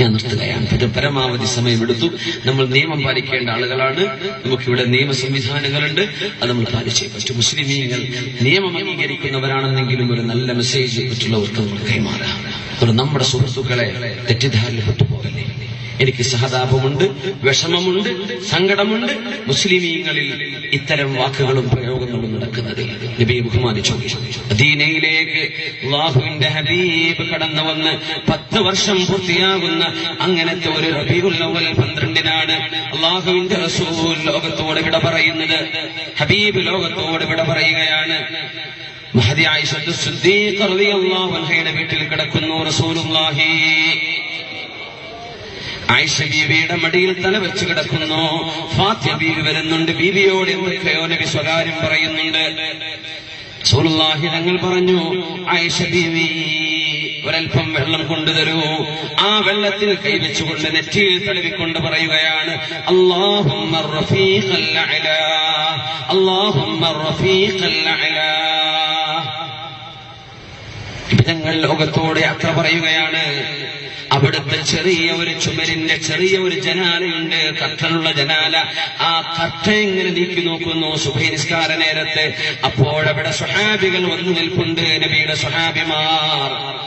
ഞാൻ നിർത്തുകയാണ്. ഇത് പരമാവധി സമയമെടുത്തു നമ്മൾ നിയമം പാലിക്കേണ്ട ആളുകളാണ്. നമുക്കിവിടെ നിയമ സംവിധാനങ്ങളുണ്ട്. അത് നമ്മൾ പാലിച്ചേ പറ്റും. മുസ്ലിമീങ്ങൾ നിയമം അംഗീകരിക്കുന്നവരാണെന്നെങ്കിലും ഒരു നല്ല മെസ്സേജ് മറ്റുള്ളവർക്ക് നമ്മൾ കൈമാറാം. നമ്മുടെ സുഹൃത്തുക്കളെ തെറ്റിദ്ധാരണപ്പെട്ടു പോകല്ലേ? എനിക്ക് സഹതാപമുണ്ട് വിഷമമുണ്ട് സങ്കടമുണ്ട്. മുസ്ലിമീങ്ങളിൽ ഇത്തരം വാക്കുകളും പ്രയോഗങ്ങളും നടക്കുന്നത്. നബിയെ ബഹുമാനിച്ചു ദീനയിലേക്ക് അള്ളാഹുവിന്റെ ഹബീബ് കടന്നു വന്ന് പത്ത് വർഷം പൂർത്തിയാകുന്ന അങ്ങനത്തെ ഒരു റബീഉൽ അവൽ പന്ത്രണ്ടിനാണ് അള്ളാഹുവിന്റെ റസൂൽ ലോകത്തോട് വിട പറയുന്നത്. ഹബീബ് ലോകത്തോട് വിട പറയുകയാണ്. മഹദി ആയിഷത്ത് വീട്ടിൽ കിടക്കുന്നു റസൂലുള്ളാഹി. ആയിഷ ബീവിയുടെ മടിയിൽ തല വെച്ച് കിടക്കുന്നു. ഫാത്യ ബീവി വരുന്നുണ്ട്. ബീവിയോട് നബി സ്വകാര്യം പറയുന്നുണ്ട്. റസൂലുള്ളാഹി തങ്ങൾ പറഞ്ഞു ആയിഷ ബീവി ഒരൽപ്പം വെള്ളം കൊണ്ടുതരൂ. ആ വെള്ളത്തിൽ കൈവച്ചുകൊണ്ട് നെറ്റിയിൽ തടവിക്കൊണ്ട് പറയുകയാണ് റഫീഖൽ അഅലാ ഞങ്ങൾ ലോകത്തോട് യാത്ര പറയുകയാണ് അവിടുത്തെ ചെറിയ ഒരു ചുമരിന്റെ ചെറിയ ഒരു ജനാലയുണ്ട്. കട്ടനുള്ള ജനാല. ആ കട്ട ഇങ്ങനെ നീക്കി നോക്കുന്നു സുഭനിസ്കാര നേരത്തെ. അപ്പോഴവിടെ സ്വഹാബികൾ വന്നു നിൽപ്പുണ്ട്. നബിയുടെ സ്വഹാബിമാർ.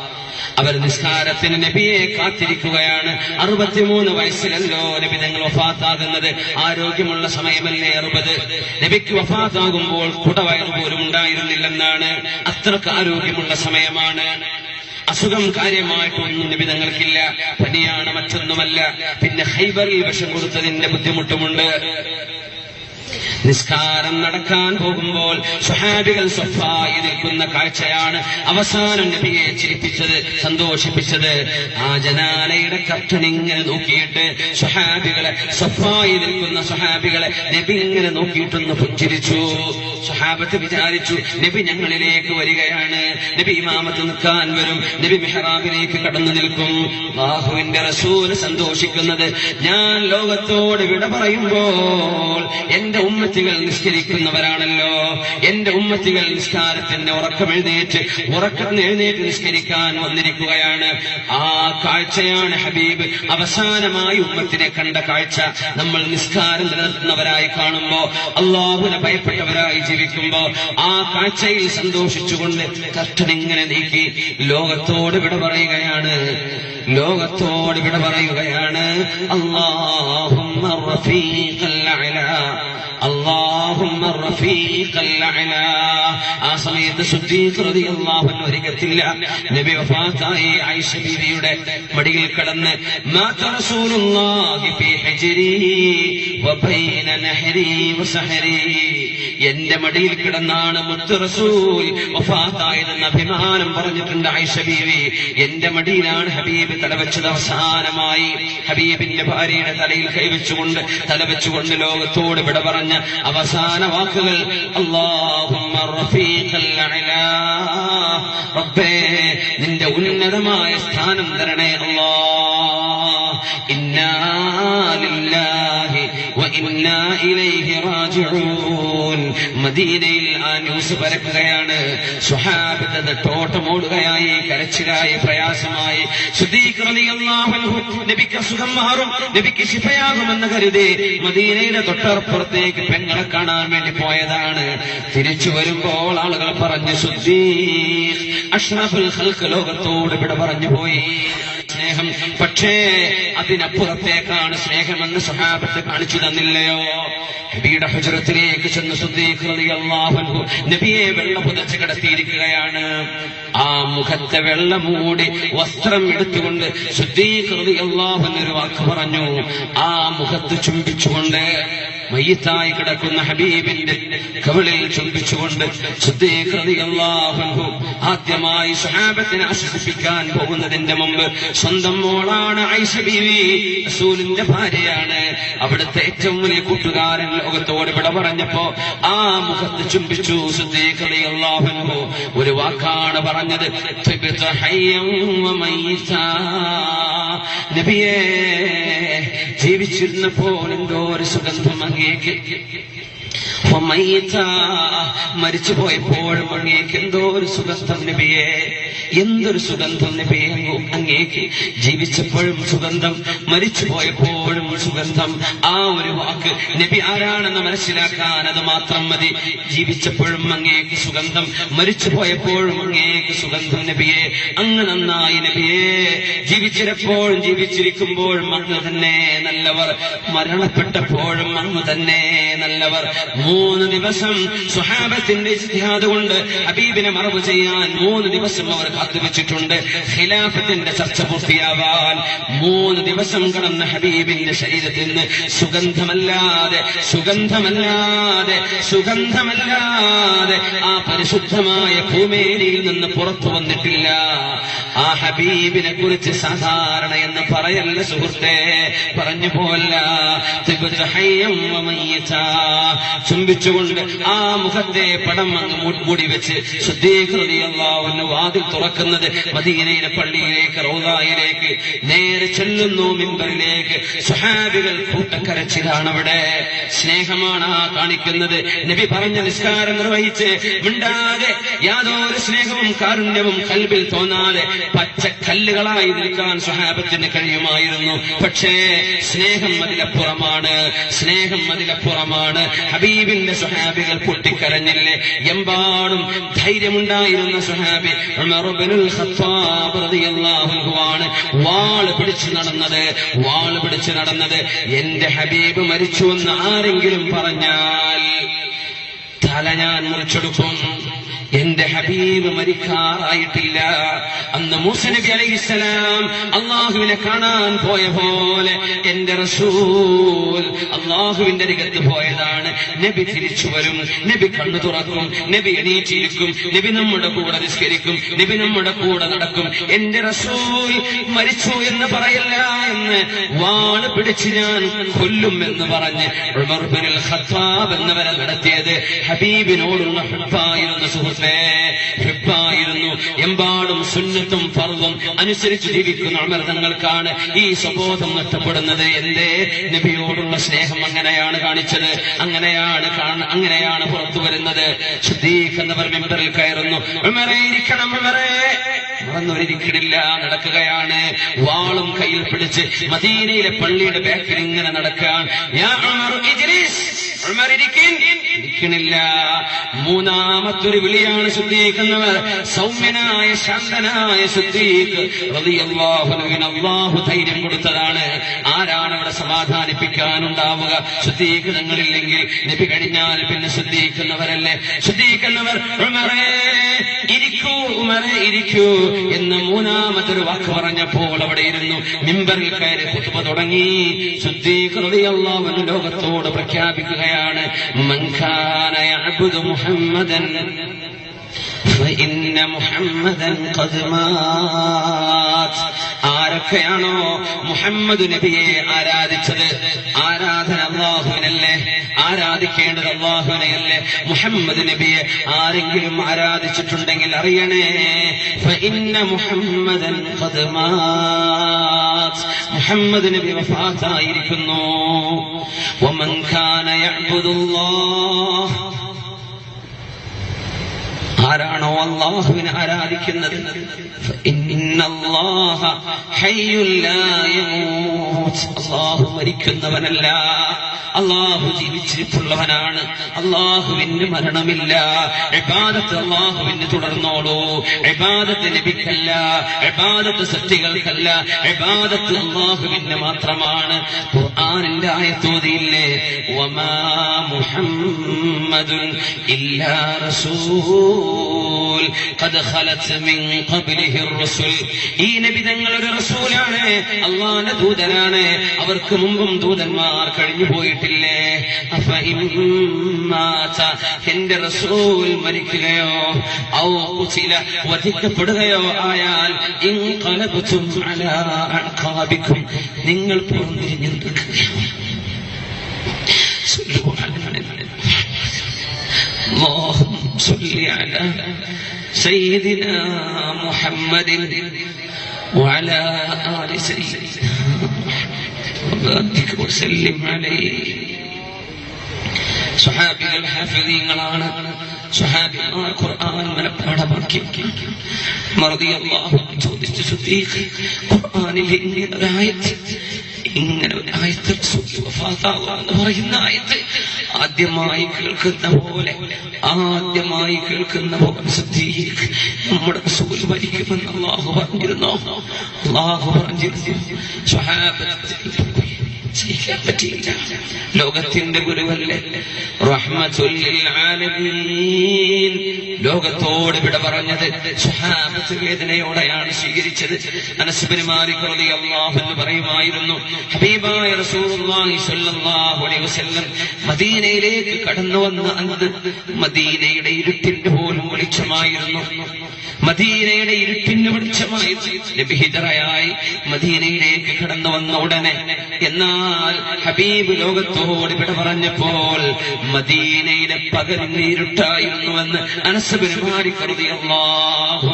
അവർ നിസ്കാരത്തിന് നബിയെ കാത്തിരിക്കുകയാണ്. അറുപത്തിമൂന്ന് വയസ്സിലല്ലോ നബി ഞങ്ങൾ വഫാത്താകുന്നത്. ആരോഗ്യമുള്ള സമയമല്ലേ അറുപത്? നബിക്ക് വഫാത്താകുമ്പോൾ കുടവയറ് പോലും ഉണ്ടായിരുന്നില്ലെന്നാണ്. അത്രയ്ക്ക് ആരോഗ്യമുള്ള സമയമാണ്. അസുഖം കാര്യമായിട്ടൊന്നും നബി തങ്ങൾക്കില്ല. പനിയാണ് മറ്റൊന്നുമല്ല. പിന്നെ ഹൈബറിൽ വിഷം കൊടുത്തതിന്റെ ബുദ്ധിമുട്ടുമുണ്ട്. നിസ്കാരം നടക്കാൻ പോകുമ്പോൾ സുഹാബികൾ സ്വഫായി നിൽക്കുന്ന കാഴ്ചയാണ് അവസാനം നബിയെ ചിരിപ്പിച്ചത് സന്തോഷിപ്പിച്ചത്. ആ ജനാലയുടെ കർട്ടൻ ഇങ്ങനെ നോക്കിയിട്ട് സുഹാബികളെ സഫായി നിൽക്കുന്ന സുഹാബികളെ നബി ഇങ്ങനെ നോക്കിയിട്ടൊന്ന് പുഞ്ചിരിച്ചു. സുഹാബത്ത് വിചാരിച്ചു നബി ഞങ്ങളിലേക്ക് വരികയാണ്. നബി ഇമാമത്ത് നിൽക്കാൻ വരും. നബി മെഹ്റാബിലേക്ക് കടന്നു നിൽക്കും. ബാഹുവിന്റെ റസൂൽ സന്തോഷിക്കുന്നത് ഞാൻ ലോകത്തോട് വിട പറയുമ്പോൾ എന്റെ ഉമ്മത്തികൾ നിസ്കരിക്കുന്നവരാണല്ലോ. എന്റെ ഉമ്മത്തികൾ നിസ്കാരത്തിന്റെ ഉറക്കം എഴുന്നേറ്റ് ഉറക്കം എഴുന്നേറ്റ് നിസ്കരിക്കാൻ വന്നിരിക്കുകയാണ്. ആ കാഴ്ചയാണ് ഹബീബ്. അവസാനമായി ഉമ്മത്തിനെ കണ്ട കാഴ്ച നമ്മൾ നിസ്കാരം നിലനിർത്തുന്നവരായി കാണുമ്പോ അള്ളാഹുനെ ഭയപ്പെട്ടവരായി ജീവിക്കുമ്പോ ആ കാഴ്ചയിൽ സന്തോഷിച്ചുകൊണ്ട് കർത്തനിങ്ങനെ നീക്കി ലോകത്തോട് വിട പറയുകയാണ്. ലോകത്തോട് വിട പറയുകയാണ്. അള്ളാഹുമ്മ الرفيق الأعلى الله ആ സമയത്ത് ഒരിക്കത്തില്ല നബി വഫാത്തായി ആയിഷ ബീവിയുടെ മടിയിൽ കിടന്ന് എന്റെ മടിയിൽ കിടന്നാണ് മുത്ത് റസൂൽ വഫാത്തായതെന്ന് അഭിമാനം പറഞ്ഞിട്ടുണ്ട് ആയിഷ ബീവി. എന്റെ മടിയിലാണ് ഹബീബ് തലവെച്ചത് അവസാനമായി. ഹബീബിന്റെ ഭാര്യയുടെ തലയിൽ കൈവച്ചുകൊണ്ട് തലവെച്ചുകൊണ്ട് ലോകത്തോട് വിട പറഞ്ഞ അവസാന വാക്കുകൾ അള്ളാഹുമ്മ. റബ്ബേ നിന്റെ ഉന്നതമായ സ്ഥാനം തരണേ അള്ളാ ഇന്നാ മദീനയിൽ ആ ന്യൂസ് പരക്കുകയാണ്. സ്വഹാബത്ത് നെട്ടോട്ടമോടുകയായി കരച്ചിലായി പ്രയാസമായി. നബിക്ക് അസുഖം മാറും നബിക്ക് ശിഫയാകുമെന്ന് കരുതി മദീനയുടെ തൊട്ടപ്പുറത്തേക്ക് പെങ്ങളെ കാണാൻ വേണ്ടി പോയതാണ്. തിരിച്ചു വരുമ്പോൾ ആളുകൾ പറഞ്ഞു സുദ്ദീഖ് അഷ്റഫുൽ ഖൽഖ് ലോകത്തോട് ഇവിടെ പറഞ്ഞു പോയി. സ്നേഹം. പക്ഷേ അതിനപ്പുറത്തേക്കാണ് സ്നേഹമെന്ന് സഹാബത്ത് കാണിച്ചു തന്നില്ലയോ? നബിയുടെ ഹുജറത്തിലേക്ക് ചെന്ന് സുദ്ദീഖ് റളിയല്ലാഹു അൻഹു നബിയെ വെള്ളം പുതച്ച് കിടത്തിയിരിക്കുകയാണ്. ആ മുഖത്തെ വെള്ള മൂടി വസ്ത്രം എടുത്തുകൊണ്ട് സുദ്ദീഖ് റളിയല്ലാഹു അൻഹു വാക്ക് പറഞ്ഞു. ആ മുഖത്ത് ചുംബിച്ചുകൊണ്ട് മയ്യത്തായി കിടക്കുന്ന ഹബീബിന്റെ കവിളിൽ ചുംബിച്ചുകൊണ്ട് ആദ്യമായി സഹാബത്തിനെ ആശ്വസിപ്പിക്കാൻ പോകുന്നതിന്റെ മുമ്പ് സ്വന്തം മോളാണ് ഐഷ റസൂലിന്റെ ഭാര്യയാണ് അവിടുത്തെ ഏറ്റവും വലിയ കൂട്ടുകാരൻ ലോകത്തോട് വിട പറഞ്ഞപ്പോ ആ മുഖത്ത് ചുംബിച്ചു ഒരു വാക്കാണ് പറഞ്ഞത് "തിബ്ത ഹയ്യം വ മയ്യിത്താ." ജീവിച്ചിരുന്നപ്പോൾ എന്തോ ഒരു സുഗന്ധം അങ്ങേക്ക്. മരിച്ചു പോയപ്പോഴും അങ്ങേക്ക് എന്തോ ഒരു സുഗന്ധം നബിയെ. എന്തൊരു സുഗന്ധം നബിയെ അങ്ങേക്ക് ജീവിച്ചപ്പോഴും സുഗന്ധം മരിച്ചു പോയപ്പോഴും സുഗന്ധം. ആ ഒരു വാക്ക് നബി ആരാണെന്ന് മനസ്സിലാക്കാൻ അത് മാത്രം മതി. ജീവിച്ചപ്പോഴും അങ്ങേക്ക് സുഗന്ധം മരിച്ചു പോയപ്പോഴും അങ്ങേക്ക് സുഗന്ധം നബിയെ. അങ്ങ് നന്നായി നബിയെ. ജീവിച്ചിരപ്പോഴും ജീവിച്ചിരിക്കുമ്പോഴും അങ്ങ് തന്നെ നല്ലവർ. മരണപ്പെട്ടപ്പോഴും അങ്ങ് തന്നെ നല്ലവർ. മൂന്ന് ദിവസം സുഹാബത്തിന്റെ കൊണ്ട് ഹബീബിനെ മറവ് ചെയ്യാൻ മൂന്ന് ദിവസം അവർ കാത്തുവെച്ചിട്ടുണ്ട്. ഖിലാഫത്തിന്റെ ചർച്ച പൂർത്തിയാവാൻ മൂന്ന് ദിവസം കടന്ന ഹബീബിന്റെ ശരീരത്തിൽ നിന്ന് സുഗന്ധമല്ലാതെ സുഗന്ധമല്ലാതെ സുഗന്ധമല്ലാതെ ആ പരിശുദ്ധമായ ഭൂമേരിയിൽ നിന്ന് പുറത്തു വന്നിട്ടില്ല. ആ ഹബീബിനെ കുറിച്ച് സാധാരണ എന്ന് പറയല്ല സുഹൃത്തെ. പറഞ്ഞു പോല്ല. ചുംബിച്ചുകൊണ്ട് ആ മുഖത്തെ പടം അങ്ങ് മൂടി വെച്ച് ശുദ്ധീകൃതിയല്ലാവുന്ന വാതിൽ തുറക്കുന്നത് മദീനയിലെ പള്ളിയിലേക്ക് റൗദായിലേക്ക് നേരെ ചെല്ലുന്നു മിമ്പറിലേക്ക്. സുഹാബികൾ കൂട്ടക്കരച്ചിലാണ് അവിടെ സ്നേഹമാണ് ആ കാണിക്കുന്നത്. നബി പറഞ്ഞ നിസ്കാരം നിർവഹിച്ച് മിണ്ടാതെ യാതൊരു സ്നേഹവും കാരുണ്യവും കൽബിൽ തോന്നാതെ പച്ച കല്ലുകളായി നിൽക്കാൻ സുഹാബത്തിന് കഴിയുമായിരുന്നു. പക്ഷേ സ്നേഹം അതിലപ്പുറമാണ്. സ്നേഹം അതിലപ്പുറമാണ്. ഹബീബിന്റെ സുഹാബികൾ പൊട്ടിക്കരഞ്ഞില്ലേ? എമ്പാടും ധൈര്യമുണ്ടായിരുന്ന സുഹാബി ഖത്താബ് റളിയല്ലാഹു അൻഹുവാണ് വാൾ പിടിച്ചു നടന്നത്. വാൾ പിടിച്ചു നടന്നത്. എന്റെ ഹബീബ് മരിച്ചു എന്ന് ആരെങ്കിലും പറഞ്ഞാൽ തല ഞാൻ മുറിച്ചെടുക്കും. എന്റെ ഹബീബ് മരിക്കാറായിട്ടില്ല. അന്ന് മൂസ നബി അലൈഹിസ്സലാം അള്ളാഹുവിനെ കാണാൻ പോയ പോലെ എന്റെ റസൂൽ അള്ളാഹുവിന്റെ രംഗത്ത് പോയതാണ്. നബി തിരിച്ചു വരും. നബി കണ്ണു തുറക്കും. നബി എണീറ്റിരിക്കും. നബി നമ്മുടെ കൂടെ നിസ്കരിക്കും. നബി നമ്മുടെ കൂടെ നടക്കും. എന്റെ റസൂൽ മരിച്ചു എന്ന് പറയല്ല എന്ന് വാൾ പിടിച്ച് ഞാൻ കൊല്ലും എന്ന് പറഞ്ഞ് ഖത്താബ് എന്നവരെ നടത്തിയത് ഹബീബിനോടുള്ള ഹിബ്ബായിരുന്ന സുഹൃത്തെ ഹിബ്ബായിരുന്നു എമ്പാടും സുന്നത്തും ഫർദും അനുസരിച്ച് ജീവിക്കുന്ന അമൃതങ്ങൾക്കാണ് ഈ സ്വബോധം നഷ്ടപ്പെടുന്നത് എന്തേ? നബിയോടുള്ള സ്നേഹം അങ്ങനെയാണ് കാണിച്ചത്. അങ്ങനെയാണ് അങ്ങനെയാണ് പുറത്തു വരുന്നത്. എന്നവർ മെമ്പറിൽ കയറുന്നു. ഉമറേ ഇരിക്കണം ഉമറേ. മറന്നവരിക്കണില്ല നടക്കുകയാണ്. വാളും കയ്യിൽ പിടിച്ച് മദീനയിലെ പള്ളിയുടെ ബാക്കിൽ ഇങ്ങനെ നടക്കാൻ. യാ ഉമർ ഇരിക്കിൻ. ഇരിക്കണില്ല മൂന്നാമത്തൊരു വിളിയാണ് ശുദ്ധീകരിക്കുന്നവർ സൗമ്യനായ ശാന്തനായ ശുദ്ധീക് അള്ളാഹു ധൈര്യം കൊടുത്തതാണ്. ആരാണ് ഇവിടെ സമാധാനിപ്പിക്കാനുണ്ടാവുക? ശുദ്ധീകരണങ്ങളില്ലെങ്കിൽ നബി കഴിഞ്ഞാൽ പിന്നെ ശുദ്ധീകരിക്കുന്നവരല്ലേ ശുദ്ധീകരിക്കുന്നവർ ഉമറേ ഇരിക്കൂ ഉമറേ ഇരിക്കൂ എന്ന് മൂന്നാമതൊരു വാക്ക് പറഞ്ഞപ്പോൾ അവിടെ ഇരുന്നു. മിമ്പറിൽ കയറി കുത്തുമ തുടങ്ങി. ശുദ്ധീകൃതി അള്ളാഹു ലോകത്തോട് പ്രഖ്യാപിക്കുകയാണ്. പറയുകയാണ് മുഹമ്മദൻ മുഹമ്മദൻ ആരൊക്കെയാണോ മുഹമ്മദ് നബിയെ ആരാധിച്ചത്? ആരാധന അള്ളാഹുവിനല്ല ആരാധിക്കേണ്ടത് അള്ളാഹുവിനെയല്ലേ മുഹമ്മദ് നബിയെ ആരെങ്കിലും ആരാധിച്ചിട്ടുണ്ടെങ്കിൽ അറിയണേ فإن محمدا قد مات മുഹമ്മദ് നബി വഫാത്തായിരിക്കുന്നു ومن كان يعبد الله ആരാണോ അള്ളാഹുവിനെ ആരാധിക്കുന്നത് ഇന്നല്ലാഹ ഹയ്യുൽ ലാ യമൂത്ത്. അള്ളാഹു മരിക്കുന്നവനല്ല. അള്ളാഹു ജീവിച്ചിട്ടുള്ളവനാണ്. അള്ളാഹുവിന് മരണമില്ല. എബാദത്ത് അള്ളാഹുവിന് തുടർന്നോളൂ. എബാദത്ത് ലഭിക്കല്ല എബാദത്ത് സത്യകൾക്കല്ല എബാദത്ത് അള്ളാഹുവിന് മാത്രമാണ്. ഖുർആനിന്റെ ആയത്തോതിയില്ലേ? ഒമാ മുഹമ്മദുൻ ഇല്ലാ റസൂൽ ഖദ് ഖലത് മിൻ ഖബ്ലിഹി الرسل ഈ നബി തങ്ങൾ ഒരു റസൂലാണ് അള്ളാഹുവിന്റെ ദൂതനാണ് അവർക്ക് മുമ്പും ദൂതന്മാർ കഴിഞ്ഞു പോയിട്ടില്ലേ അഫ ഇമ്മാത എന്റെ റസൂൽ മരിക്കുകയോ ഔ ഖുതില വധിക്കപ്പെടുകയോ ആയാൽ ഇൻഖലബ്തും അലാ അഖാബിക്കും നിങ്ങൾ പുറംതിരിഞ്ഞു നിൽക്കുകയോ صلوا على النبي اللهم صل على سيدنا محمد وعلى آل سيدنا وبارك وسلم عليه സ്വഹാബികൾ ഹാഫിദീങ്ങളാണ് സ്വഹാബിമാർ ഖുർആൻ മനഃപ്പാഠമാക്കി റളിയല്ലാഹു അൻഹു ചോദിച്ചു സുദ്ദീഖ് ഖുർആനിൽ ഇങ്ങനെ ഒരു ആയത്ത് ഇങ്ങനെ ഒരു ആയത്ത് റസൂൽ വഫാത്താവുക എന്ന് പറയുന്ന ആയത്ത് ആദ്യമായി കേൾക്കുന്ന പോലെ ആദ്യമായി കേൾക്കുന്ന നമ്മുടെ റസൂൽ മരിക്കുമെന്ന് അള്ളാഹു പറഞ്ഞിരുന്നോ. അള്ളാഹു പറഞ്ഞിരുന്നു. ചെയ്യാൻ പറ്റിയില്ല. ലോകത്തിന്റെ ഗുരുവല്ലേ? ലോകത്തോട് വിട പറഞ്ഞത് വേദനയോടെയാണ് സ്വീകരിച്ചത്. അനസ്ബിന് എന്ന് പറയുമായിരുന്നു ഹബീബായ മദീനയിലേക്ക് കടന്നു വന്ന അന്ന് മദീനയുടെ ഇരുട്ടിന്റെ പോലും വെളിച്ചമായിരുന്നു. മദീനയുടെ ഇരുട്ടിന് വെളിച്ചമായി നബി ഹിജറയായി മദീനയിലേക്ക് കടന്നു വന്ന ഉടനെ എന്നാൽ ഹബീബ് ലോകത്തോട് വിട പറഞ്ഞപ്പോൾ മദീനയിലെ പകലിന് ഇരുട്ടായിരുന്നുവെന്ന് അനസ് മാറിക്കറുതിയല്ലാഹു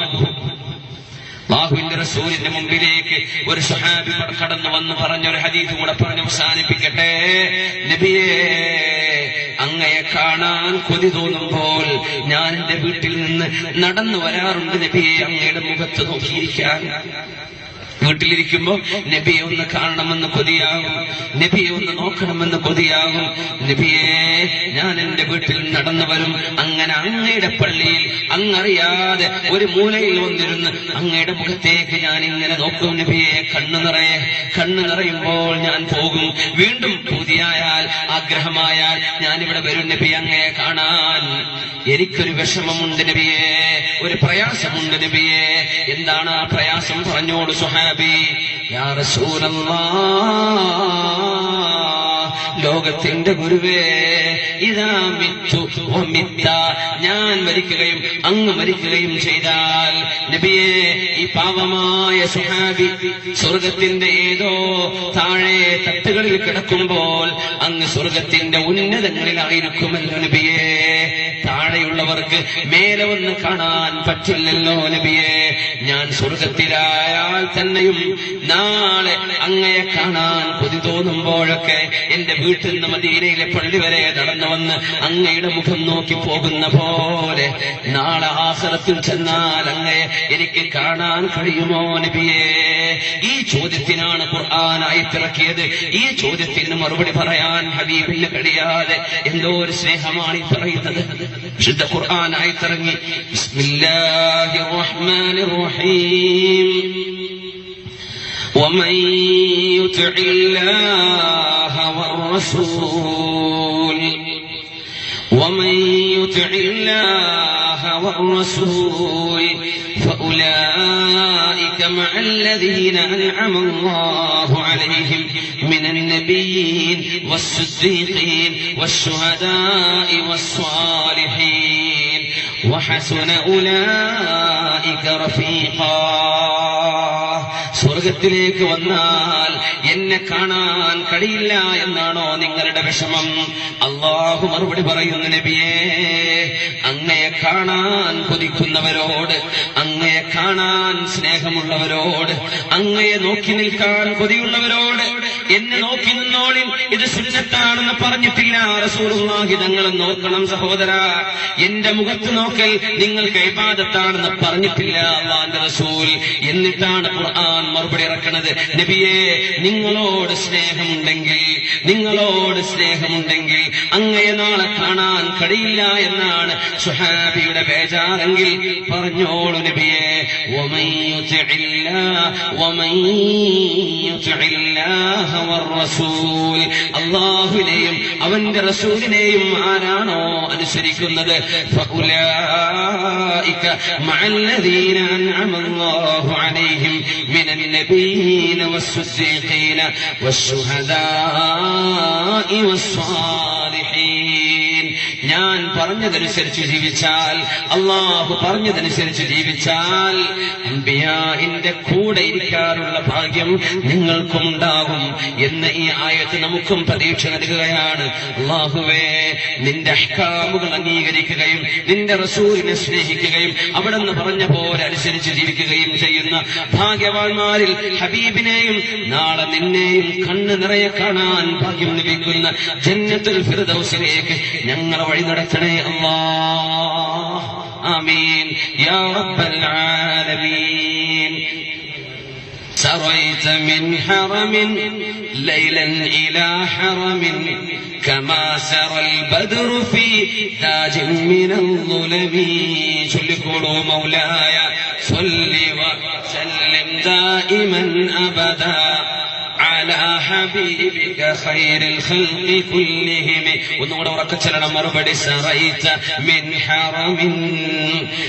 ബാഹുവിന്റെ റസൂലിന്റെ മുമ്പിലേക്ക് ഒരു സഹാബി കടന്നു വന്ന് പറഞ്ഞ ഒരു ഹദീസ് കൂടെ പറഞ്ഞ് അവസാനിപ്പിക്കട്ടെ. നബിയേ അങ്ങയെ കാണാൻ കൊതി തോന്നുമ്പോൾ ഞാൻ എന്റെ വീട്ടിൽ നിന്ന് നടന്നു വരാറുണ്ട് നബിയെ അങ്ങയുടെ മുഖത്ത് നോക്കിയിരിക്കാൻ. വീട്ടിലിരിക്കുമ്പോ നബിയെ ഒന്ന് കാണണമെന്ന് കൊതിയാകും. നബിയെ ഒന്ന് നോക്കണമെന്ന് കൊതിയാകും. നബിയെ ഞാൻ എന്റെ വീട്ടിൽ നടന്നു വരും. അങ്ങനെ അങ്ങയുടെ പള്ളിയിൽ അങ്ങറിയാതെ ഒരു മൂലയിൽ വന്നിരുന്ന് അങ്ങയുടെ മുഖത്തേക്ക് ഞാൻ ഇങ്ങനെ നോക്കും. നബിയെ കണ്ണു നിറയെ. കണ്ണു നിറയുമ്പോൾ ഞാൻ പോകും. വീണ്ടും പൂതിയായാൽ ആഗ്രഹമായാൽ ഞാനിവിടെ വരും. നബി അങ്ങയെ കാണാൻ. എനിക്കൊരു വിഷമമുണ്ട് നബിയെ. ഒരു പ്രയാസമുണ്ട് നബിയെ. എന്താണ് ആ പ്രയാസം? പറഞ്ഞോട് സുഹാബി യാ റസൂലല്ലാ ലോകത്തിന്റെ ഗുരുവേ ഇതാ മിത്തു ഒമിത്ത ഞാൻ മരിക്കുകയും അങ്ങ് മരിക്കുകയും ചെയ്താൽ നബിയെ ഈ പാവമായ സുഹാബി സ്വർഗത്തിന്റെ ഏതോ താഴെ തട്ടുകളിൽ കിടക്കുമ്പോൾ അങ്ങ് സ്വർഗത്തിന്റെ ഉന്നതങ്ങളിലായിരിക്കുമല്ലോ നബിയെ. താഴെയുള്ളവർക്ക് മേലെ ഒന്ന് കാണാൻ പറ്റില്ലല്ലോ നബിയെ. ഞാൻ സ്വർഗത്തിലായാൽ തന്നെയും നാളെ അങ്ങയെ കാണാൻ കൊതി തോന്നുമ്പോഴൊക്കെ എന്റെ വീട്ടിൽ നിന്ന് മദീനയിലെ പള്ളി വരെ നടന്നു വന്ന് അങ്ങയുടെ മുഖം നോക്കി പോകുന്ന പോലെ നാളെ ആസനത്തിൽ ചെന്നാൽ അങ്ങയെ എനിക്ക് കാണാൻ കഴിയുമോ നബിയെ? ഈ ചോദ്യത്തിനാണ് ഖുർആൻ ആയിത്തിറക്കിയത് ഈ ചോദ്യത്തിന് മറുപടി പറയാൻ ഹബീബിന് കഴിയാതെ എന്തോ ഒരു സ്നേഹമാണ് ഈ പറയുന്നത് വിശുദ്ധ ഖുർആൻ ആയിത്തിറങ്ങി ബിസ്മില്ലാഹിർ റഹ്മാനിർ റഹീം ومن يطع الله والرسول ومن يطع الله والرسول فأولئك مع الذين أنعم الله عليهم من النبيين والصديقين والشهداء والصالحين وحسن أولئك رفيقا സ്വർഗത്തിലേക്ക് വന്നാൽ എന്നെ കാണാൻ കഴിയില്ല എന്നാണോ നിങ്ങളുടെ വിഷമം അള്ളാഹു മറുപടി പറയുന്നു നബിയേ അങ്ങയെ കാണാൻ കൊതിക്കുന്നവരോട് അങ്ങയെ കാണാൻ സ്നേഹമുള്ളവരോട് അങ്ങയെ നോക്കി നിൽക്കാൻ കൊതിയുള്ളവരോട് എന്ന് നോക്കി നിന്നോളിൻ. ഇത് സുന്നത്താണെന്ന് പറഞ്ഞിട്ടില്ല. റസൂലുള്ളാഹി തങ്ങളെന്ന് നോക്കണം സഹോദര. എന്റെ മുഖത്ത് നോക്കൽ നിങ്ങൾ കൈപാദത്താണെന്ന് പറഞ്ഞിട്ടില്ല അള്ളാന്റെ റസൂൽ. എന്നിട്ടാണ് ഖുർആൻ മറുപടി ഇറക്കണത്. നബിയെ നിങ്ങളോട് സ്നേഹമുണ്ടെങ്കിൽ നിങ്ങളോട് സ്നേഹമുണ്ടെങ്കിൽ അങ്ങയെ നാളെ കാണാൻ കഴിയില്ല എന്നാണ് സുഹാബിയുടെ ബേജാറെങ്കിൽ പറഞ്ഞോളൂ നബിയെ. ഒമയ്യുചില്ല ഒമയ്യുചില്ല الله ومن يطع الله والرسول അള്ളാഹുവിനെയും അവന്റെ റസൂലിനെയും ആരാണോ അനുസരിക്കുന്നത് فأولئك مع الذين أنعم الله عليهم من النبيين والصديقين والشهداء والصالحين ഞാൻ പറഞ്ഞതനുസരിച്ച് ജീവിച്ചാൽ അള്ളാഹു പറഞ്ഞതനുസരിച്ച് ജീവിച്ചാൽ അമ്പിയാന്റെ കൂടെ ഇരിക്കാനുള്ള ഭാഗ്യം നിങ്ങൾക്കും ഉണ്ടാകും എന്ന് ഈ ആയത്ത് നമുക്കും പ്രതീക്ഷ നൽകുകയാണ്. അള്ളാഹുവേ നിന്റെ അഹ്കാമുകൾ അംഗീകരിക്കുകയും നിന്റെ റസൂലിനെ സ്നേഹിക്കുകയും അവിടെ നിന്ന് പറഞ്ഞ പോലെ അനുസരിച്ച് ജീവിക്കുകയും ചെയ്യുന്ന ഭാഗ്യവാന്മാരിൽ ഹബീബിനെയും നാളെ നിന്നെയും കണ്ണ് നിറയെ കാണാൻ ഭാഗ്യം ലഭിക്കുന്ന ജന്നത്തുൽ ഫിർദൗസിലേക്ക് ഞങ്ങളെ വഴി നടത്തണേ അല്ലാ ആമീൻ യാ റബ്ബൽ ആലമീൻ سريت من حرم ليلا إلى حرم كما سرى البدر في تاج من الظلم شلكوا مولاي صل وسلم دائما أبدا على حبيبك خير الخلق كلهم ونور وركتنا مربد سريت من حرم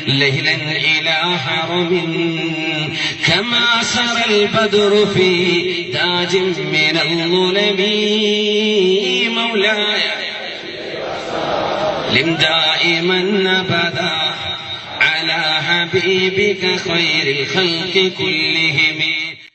ليلا إلى حرم كما سرى البدر في تاج من الظلم مولاي لم دائما أبدا على حبيبك خير الخلق كلهم